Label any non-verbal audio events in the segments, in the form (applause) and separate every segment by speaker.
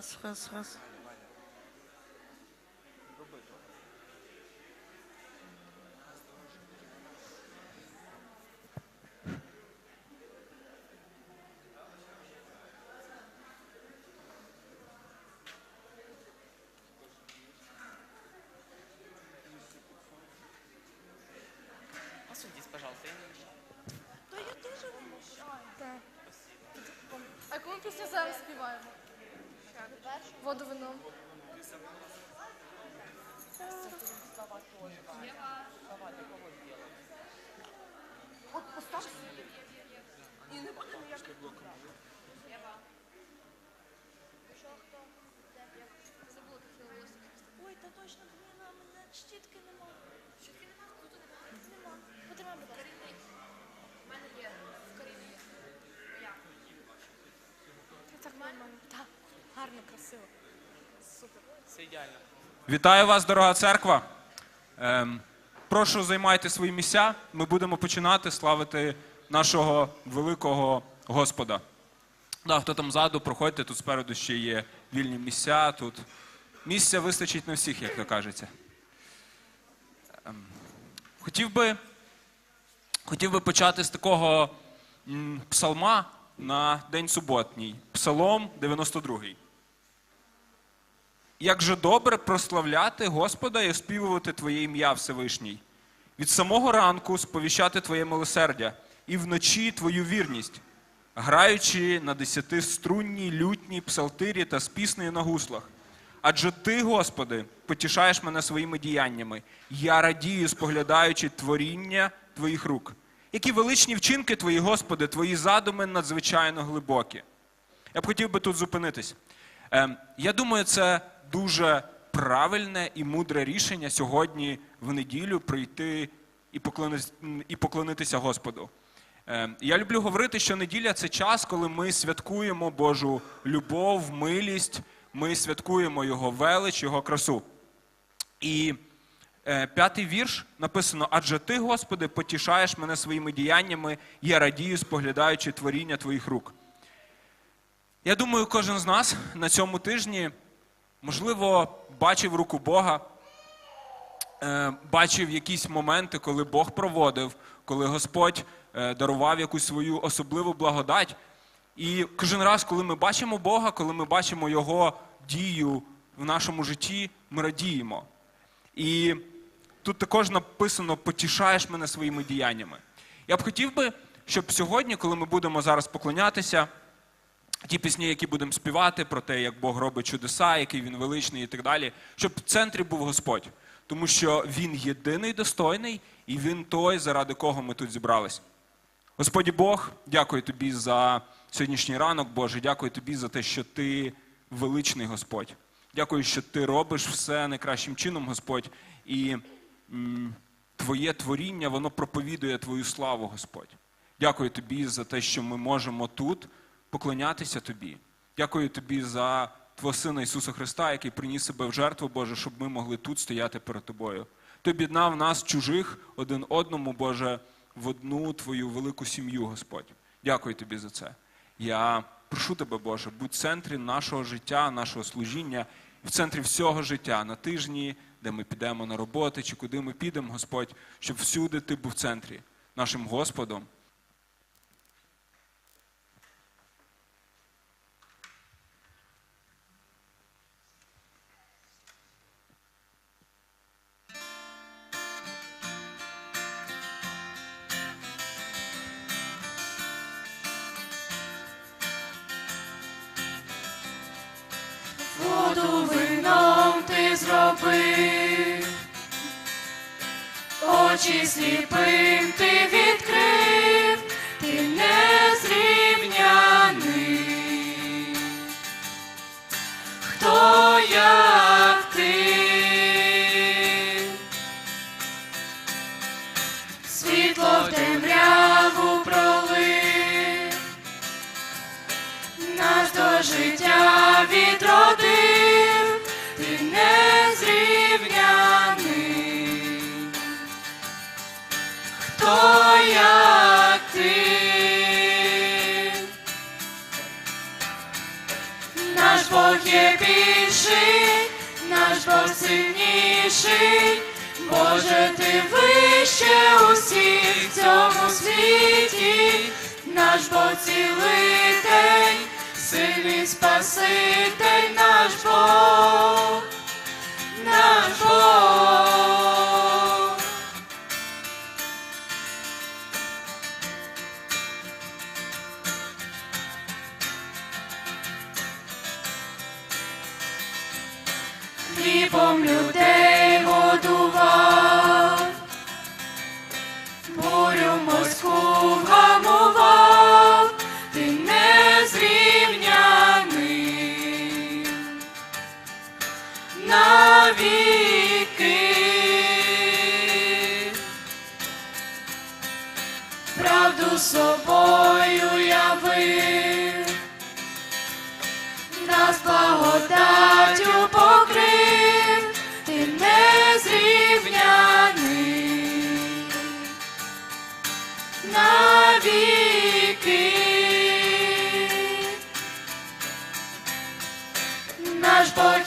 Speaker 1: Раз, раз, раз.
Speaker 2: Осудіть, пожалуйста, я не мішаю.
Speaker 3: Та я теж не мішаю. А яку ми пісню зараз співаємо? Воду вином. От постав. І не буде ніяк. Ой, та точно, блін, а мене щітки нема. Щітки нема? Тут нема. Нема. Потримай, будь ласка.
Speaker 4: У мене є в Каріні. Моя.
Speaker 3: Так нормально. Так, гарно, красиво. Супер.
Speaker 2: Все ідеально.
Speaker 5: Вітаю вас, дорога церква. Ем, прошу займайте свої місця. Ми будемо починати славити нашого великого Господа. Да, хто там ззаду, проходьте, тут спереду ще є вільні місця. Тут місця вистачить на всіх, як то кажеться. Ем, хотів би, хотів би почати з такого псалма на день суботній. Псалом 92. Як же добре прославляти Господа і оспівувати Твоє ім'я Всевишній, від самого ранку сповіщати Твоє милосердя і вночі Твою вірність, граючи на десятиструнній, лютній, псалтирі та з піснею на гуслах. Адже Ти, Господи, потішаєш мене своїми діяннями. Я радію, споглядаючи творіння Твоїх рук. Які величні вчинки Твої, Господи, Твої задуми надзвичайно глибокі. Я б хотів би тут зупинитись. Ем, я думаю, це дуже правильне і мудре рішення сьогодні в неділю прийти і, поклонитися Господу. Ем, я люблю говорити, що неділя це час, коли ми святкуємо Божу любов, милість, ми святкуємо Його велич, Його красу. І е, п'ятий вірш написано: Адже ти, Господи, потішаєш мене своїми діяннями, я радію, споглядаючи творіння Твоїх рук. Я думаю, кожен з нас на цьому тижні, можливо, бачив руку Бога, е, бачив якісь моменти, коли Бог проводив, коли Господь е, дарував якусь свою особливу благодать. І кожен раз, коли ми бачимо Бога, коли ми бачимо Його дію в нашому житті, ми радіємо. І тут також написано потішаєш мене своїми діяннями. Я б хотів би, щоб сьогодні, коли ми будемо зараз поклонятися, ті пісні, які будемо співати, про те, як Бог робить чудеса, який він величний і так далі, щоб в центрі був Господь. Тому що Він єдиний достойний, і Він той, заради кого ми тут зібрались. Господі Бог, дякую тобі за сьогоднішній ранок, Боже. Дякую тобі за те, що ти величний Господь. Дякую, що ти робиш все найкращим чином, Господь. І м, твоє творіння, воно проповідує твою славу, Господь. Дякую тобі за те, що ми можемо тут поклонятися тобі. Дякую тобі за Твого Сина Ісуса Христа, який приніс себе в жертву, Боже, щоб ми могли тут стояти перед тобою. Ти об'єднав нас, чужих, один одному, Боже, в одну твою велику сім'ю, Господь. Дякую тобі за це. Я прошу тебе, Боже, будь в центрі нашого життя, нашого служіння, в центрі всього життя, на тижні, де ми підемо на роботи чи куди ми підемо, Господь, щоб всюди ти був в центрі, нашим Господом.
Speaker 6: світло в темряву пролив, нас до життя відродив, ти незрівняний. Хто як? Наш Бог є більший, наш Бог сильніший. Боже, ти вище усіх в цьому світі, наш Бог цілитель, сильний Спаситель, наш Бог, наш Бог. хлібом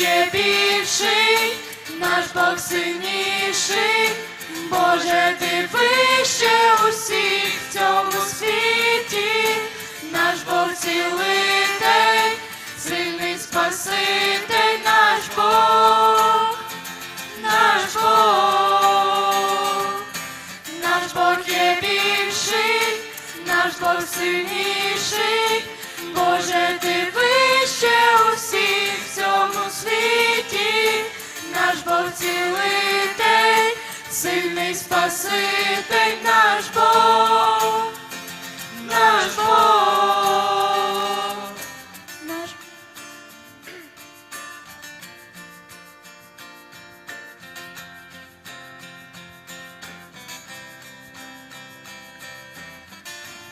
Speaker 6: є більший, наш Бог сильніший, Боже, ти вище усіх в цьому світі, наш Бог цілитель, сильний Спаситель, наш Бог, наш Бог, наш Бог є більший, наш Бог сильніший, Бог сильний Спаситель, наш Бог, наш Бог, наш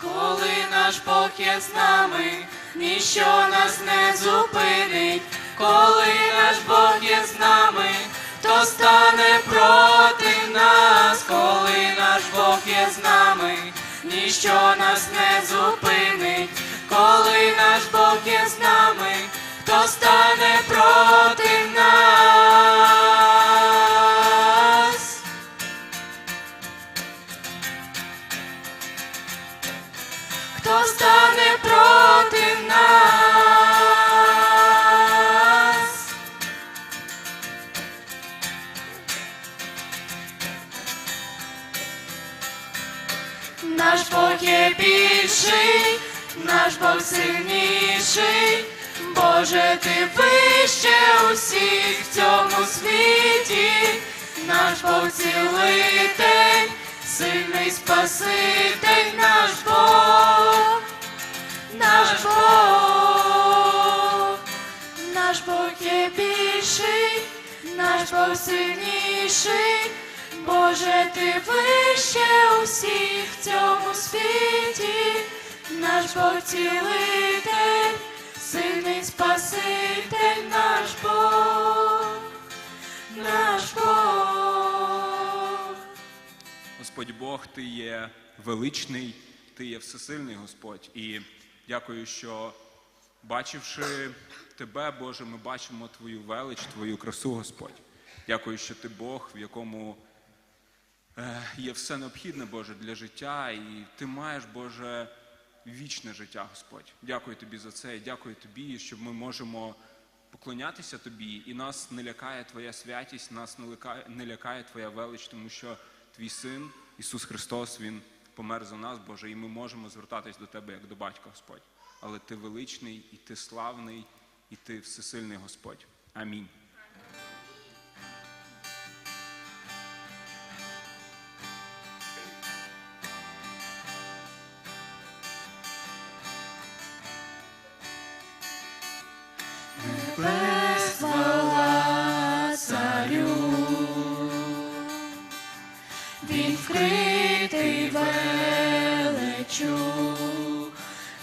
Speaker 6: Коли наш Бог є з нами, ніщо нас не зупинить, коли наш Бог є з нами, хто стане проти нас, коли наш Бог є з нами, ніщо нас не зупинить, коли наш Бог є з нами, хто стане проти нас. Більший, наш Бог сильніший, Боже, ти вище усіх в цьому світі, наш Бог цілитель, сильний Спаситель, наш Бог, наш Бог, наш Бог є більший, наш Бог сильніший, Боже, ти вище усіх в цьому світі, наш Бог цілитель, сильний Спаситель, наш Бог, наш Бог.
Speaker 5: Господь Бог, ти є величний, ти є всесильний Господь. І дякую, що бачивши тебе, Боже, ми бачимо Твою велич, Твою красу, Господь. Дякую, що ти Бог, в якому є все необхідне, Боже, для життя, і ти маєш, Боже, вічне життя, Господь. Дякую тобі за це. і Дякую тобі, що ми можемо поклонятися тобі, і нас не лякає Твоя святість, нас не лякає, не лякає Твоя велич, тому що Твій син Ісус Христос, Він помер за нас, Боже, і ми можемо звертатись до Тебе як до батька, Господь. Але ти величний, і ти славний, і ти всесильний Господь. Амінь.
Speaker 6: Хвала царю, він вкритий величу,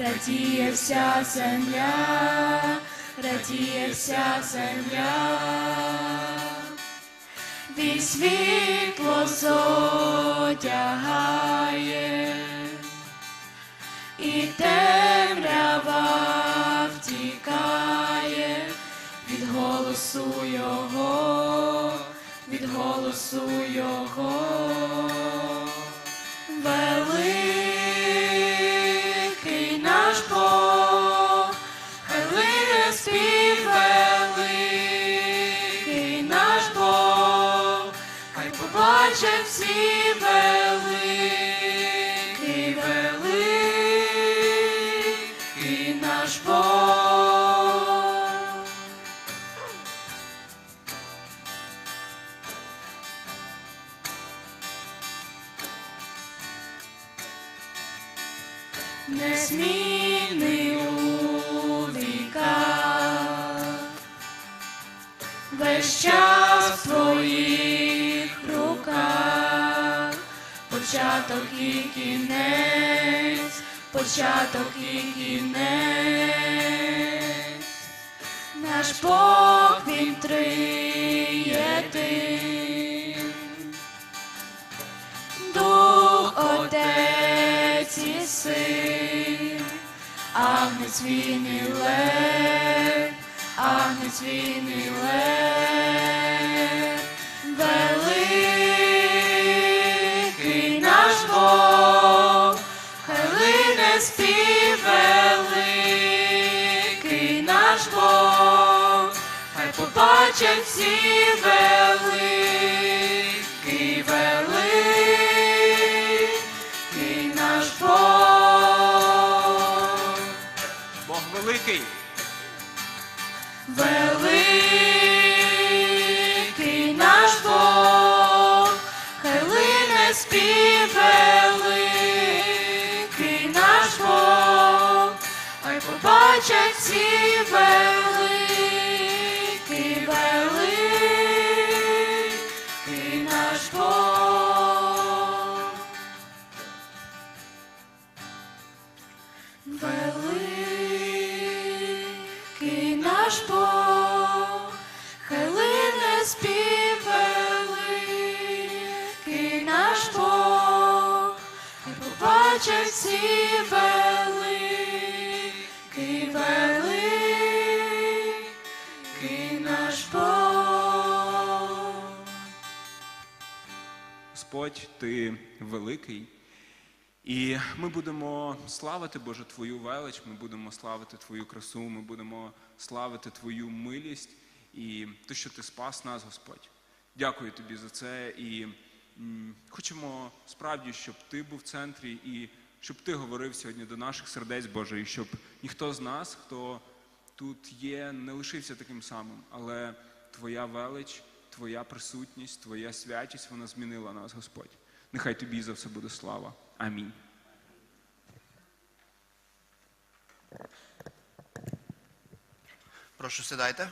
Speaker 6: радіє вся земля, радіє вся земля, він світло зодягає, і темрява голосу Його, від голосу Його. Великий наш Бог, хай лине спів великий наш Бог, хай побачать всі великий, початок і кінець, початок і кінець, наш Бог він триєдин. Дух Отець і Син, Агнець він і лев, Агнець він і лев, великий спів великий наш Бог, хай побачать всі великий, великий наш Бог.
Speaker 5: Бог великий.
Speaker 6: Великий побачать всі великий, великий наш Бог. Великий наш Бог, хай лине спів великий наш Бог, побачать всі великий,
Speaker 5: ти великий. І ми будемо славити Боже Твою велич, ми будемо славити Твою красу, ми будемо славити Твою милість і те, що ти спас нас, Господь. Дякую тобі за це. І хочемо справді, щоб ти був в центрі і щоб ти говорив сьогодні до наших сердець, Боже, і щоб ніхто з нас, хто тут є, не лишився таким самим, але Твоя велич, Твоя присутність, Твоя святість, вона змінила нас, Господь. Нехай тобі за все буде слава. Амінь.
Speaker 1: Прошу сідайте.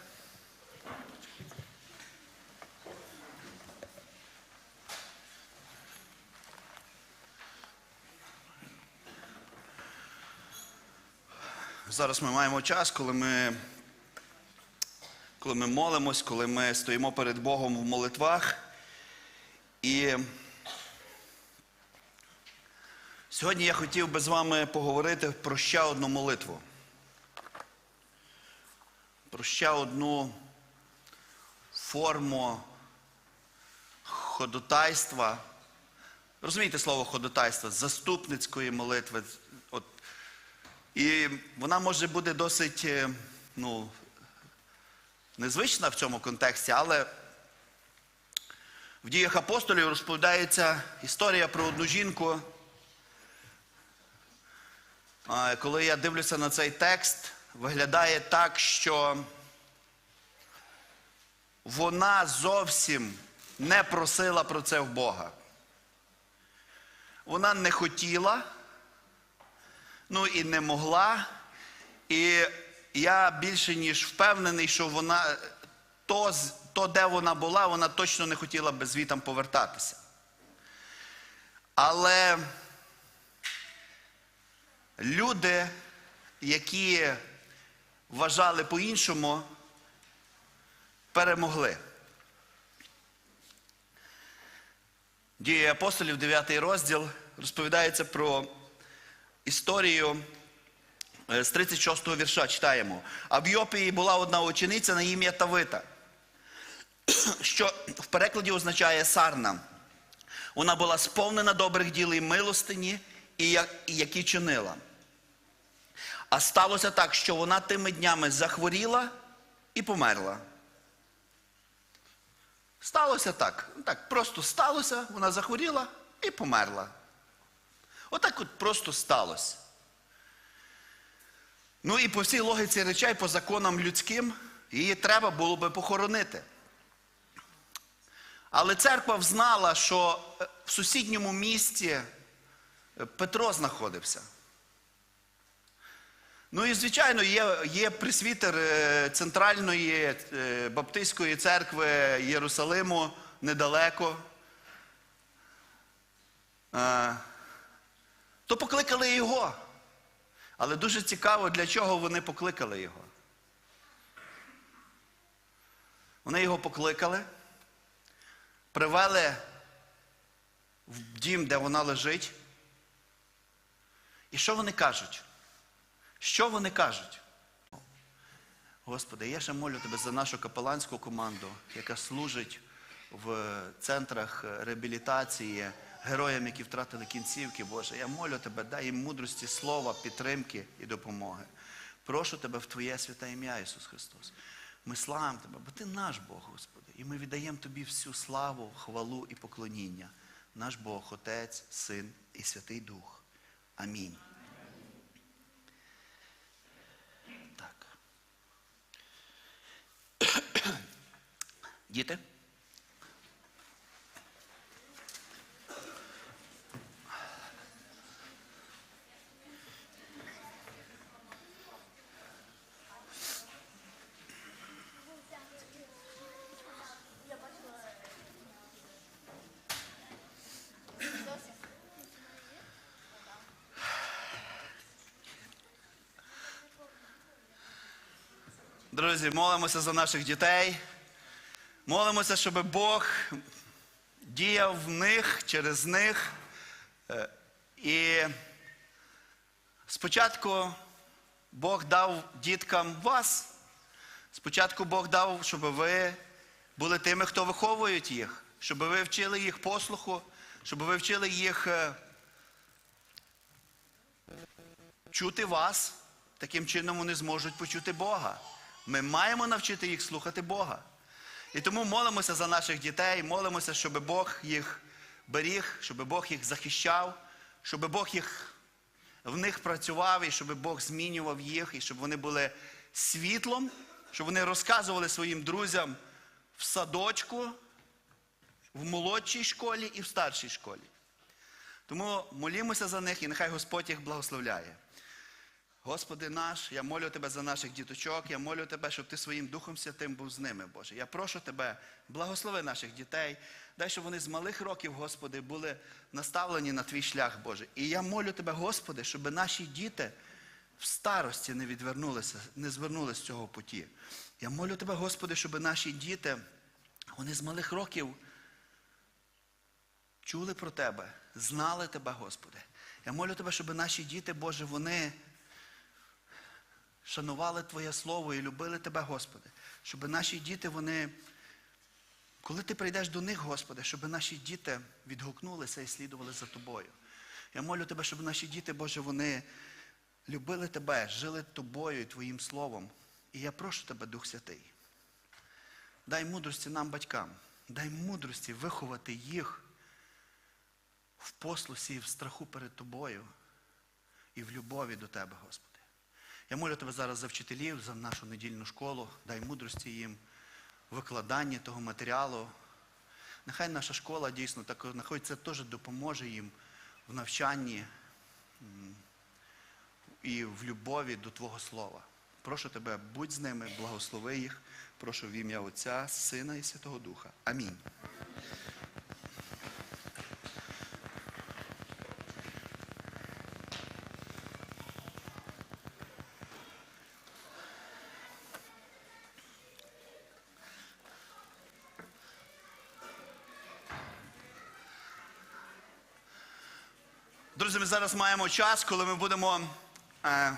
Speaker 1: Зараз ми маємо час, коли ми, коли ми молимось, коли ми стоїмо перед Богом в молитвах. І сьогодні я хотів би з вами поговорити про ще одну молитву про ще одну форму ходотайства. Розумієте слово ходотайства, заступницької молитви. От. І вона може бути досить е, ну, незвична в цьому контексті, але в діях апостолів розповідається історія про одну жінку. Коли я дивлюся на цей текст, виглядає так, що вона зовсім не просила про це в Бога. Вона не хотіла, ну і не могла. І я більше ніж впевнений, що вона то, то де вона була, вона точно не хотіла би звітам повертатися. Але люди, які вважали по-іншому, перемогли. Дії апостолів, 9 розділ, розповідається про історію е, з 36 го вірша читаємо. А в Йопії була одна учениця на ім'я Тавита. (clears throat) що в перекладі означає сарна. Вона була сповнена добрих діл і милостині, і які чинила. А сталося так, що вона тими днями захворіла і померла. Сталося так. Так, просто сталося, вона захворіла і померла. Отак от просто сталося. Ну і по всій логіці речей, по законам людським, її треба було би похоронити. Але церква взнала, що е, в сусідньому місті Петро знаходився. Ну і, звичайно, є, є присвітер е, центральної е, баптистської церкви Єрусалиму недалеко. Е, То покликали його. Але дуже цікаво, для чого вони покликали його. Вони його покликали, привели в дім, де вона лежить. І що вони кажуть? Що вони кажуть? Господи, я ще молю тебе за нашу капеланську команду, яка служить в центрах реабілітації героям, які втратили кінцівки, Боже. Я молю тебе, дай їм мудрості слова, підтримки і допомоги. Прошу тебе в Твоє святе ім'я, Ісус Христос. Ми славимо Тебе, бо Ти наш Бог, Господи, і ми віддаємо Тобі всю славу, хвалу і поклоніння. Наш Бог, Отець, Син і Святий Дух. Амінь. Так. (coughs) Діти? Друзі, молимося за наших дітей. Молимося, щоб Бог діяв в них, через них. Е, І спочатку Бог дав діткам вас. Спочатку Бог дав, щоб ви були тими, хто виховують їх, щоб ви вчили їх послуху, щоб ви вчили їх е, чути вас. Таким чином вони зможуть почути Бога. Ми маємо навчити їх слухати Бога. І тому молимося за наших дітей, молимося, щоб Бог їх беріг, щоб Бог їх захищав, щоб Бог їх в них працював, і щоб Бог змінював їх, і щоб вони були світлом, щоб вони розказували своїм друзям в садочку, в молодшій школі і в старшій школі. Тому молімося за них і нехай Господь їх благословляє. Господи наш, я молю Тебе за наших діточок, я молю Тебе, щоб Ти своїм Духом Святим був з ними, Боже. Я прошу Тебе, благослови наших дітей, дай, щоб вони з малих років, Господи, були наставлені на Твій шлях, Боже. І я молю Тебе, Господи, щоб наші діти в старості не відвернулися, не звернулися з цього путі. Я молю Тебе, Господи, щоб наші діти, вони з малих років чули про Тебе, знали Тебе, Господи. Я молю Тебе, щоб наші діти, Боже, вони шанували Твоє Слово і любили Тебе, Господи. Щоб наші діти, вони, коли ти прийдеш до них, Господи, щоб наші діти відгукнулися і слідували за Тобою. Я молю Тебе, щоб наші діти, Боже, вони любили Тебе, жили Тобою і Твоїм Словом. І я прошу Тебе, Дух Святий, дай мудрості нам, батькам, дай мудрості виховати їх в послусі і в страху перед Тобою і в любові до Тебе, Господи. Я молю Тебе зараз за вчителів, за нашу недільну школу, дай мудрості їм в викладанні того матеріалу. Нехай наша школа дійсно так, нехай це теж допоможе їм в навчанні і в любові до Твого Слова. Прошу Тебе, будь з ними, благослови їх. Прошу в ім'я Отця, Сина і Святого Духа. Амінь. Зараз маємо час, коли ми будемо е,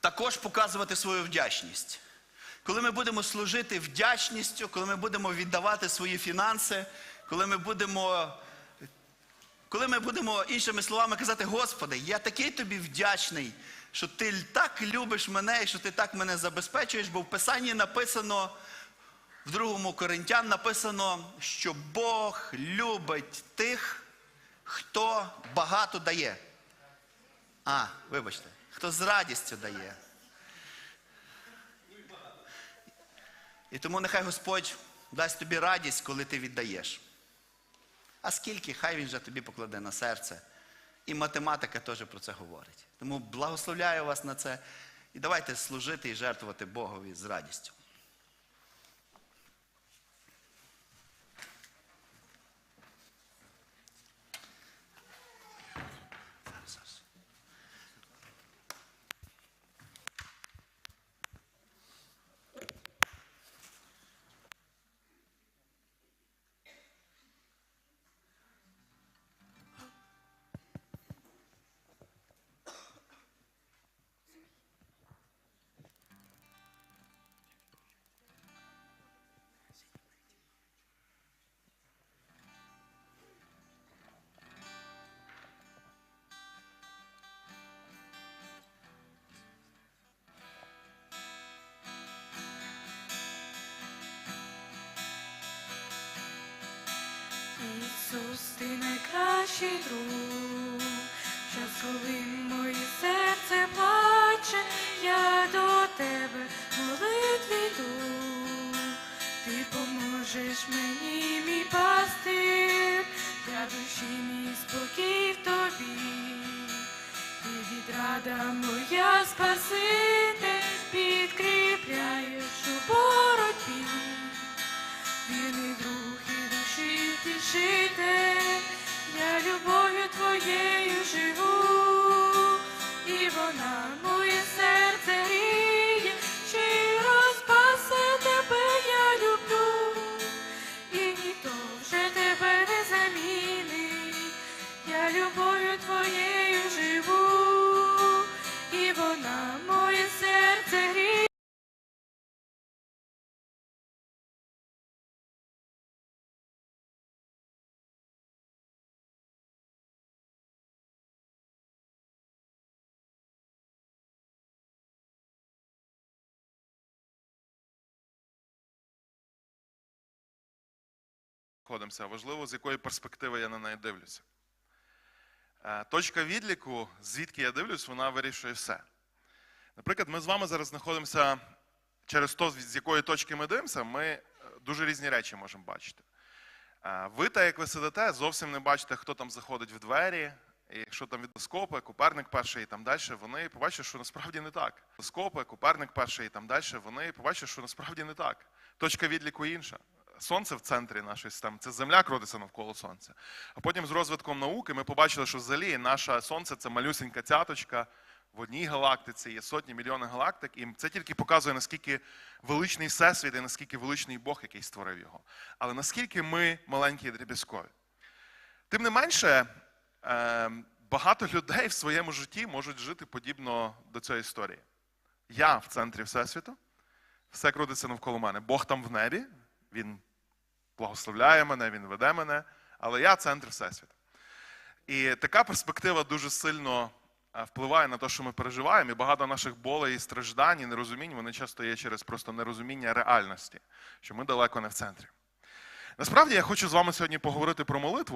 Speaker 1: також показувати свою вдячність. коли ми будемо служити вдячністю, коли ми будемо віддавати свої фінанси, коли ми будемо коли ми будемо іншими словами казати, Господи, я такий тобі вдячний, що ти так любиш мене і що ти так мене забезпечуєш, бо в Писанні написано, в другому Коринтян написано, що Бог любить тих, хто багато дає. А, вибачте, хто з радістю дає. І тому нехай Господь дасть тобі радість, коли ти віддаєш. А скільки, хай він же тобі покладе на серце. І математика теж про це говорить. Тому благословляю вас на це. І давайте служити і жертвувати Богові з радістю.
Speaker 6: Поможеш мені, мій пастир, я душі мій спокій в тобі. Ти відрада моя спаситель, підкріпляєш у боротьбі. Вірний друг і душі втішитель, я любов'ю твоєю живу,
Speaker 7: знаходимося, важливо, з якої перспективи я на неї дивлюся. Е, Точка відліку, звідки я дивлюсь, вона вирішує все. Наприклад, ми з вами зараз знаходимося через те, з якої точки ми дивимося, ми е, дуже різні речі можемо бачити. Е, Ви, так як ви сидите, зовсім не бачите, хто там заходить в двері, і якщо там відоскопи, Коперник перший і там далі, вони побачать, що насправді не так. Скопи, Коперник перший і там далі, вони побачать, що насправді не так. Точка відліку інша. Сонце в центрі нашої системи, це Земля крутиться навколо Сонця. А потім з розвитком науки ми побачили, що взагалі наше Сонце це малюсінька цяточка. В одній галактиці є сотні мільйони галактик, і це тільки показує, наскільки величний всесвіт і наскільки величний Бог, який створив його. Але наскільки ми маленькі і дріб'язкові. Тим не менше, е, багато людей в своєму житті можуть жити подібно до цієї історії. Я в центрі Всесвіту, все крутиться навколо мене. Бог там в небі, Він благословляє мене, Він веде мене, але я центр Всесвіту. І така перспектива дуже сильно е, впливає на те, що ми переживаємо, і багато наших болей, і страждань, і нерозумінь, вони часто є через просто нерозуміння реальності, що ми далеко не в центрі. Насправді я хочу з вами сьогодні поговорити про молитву,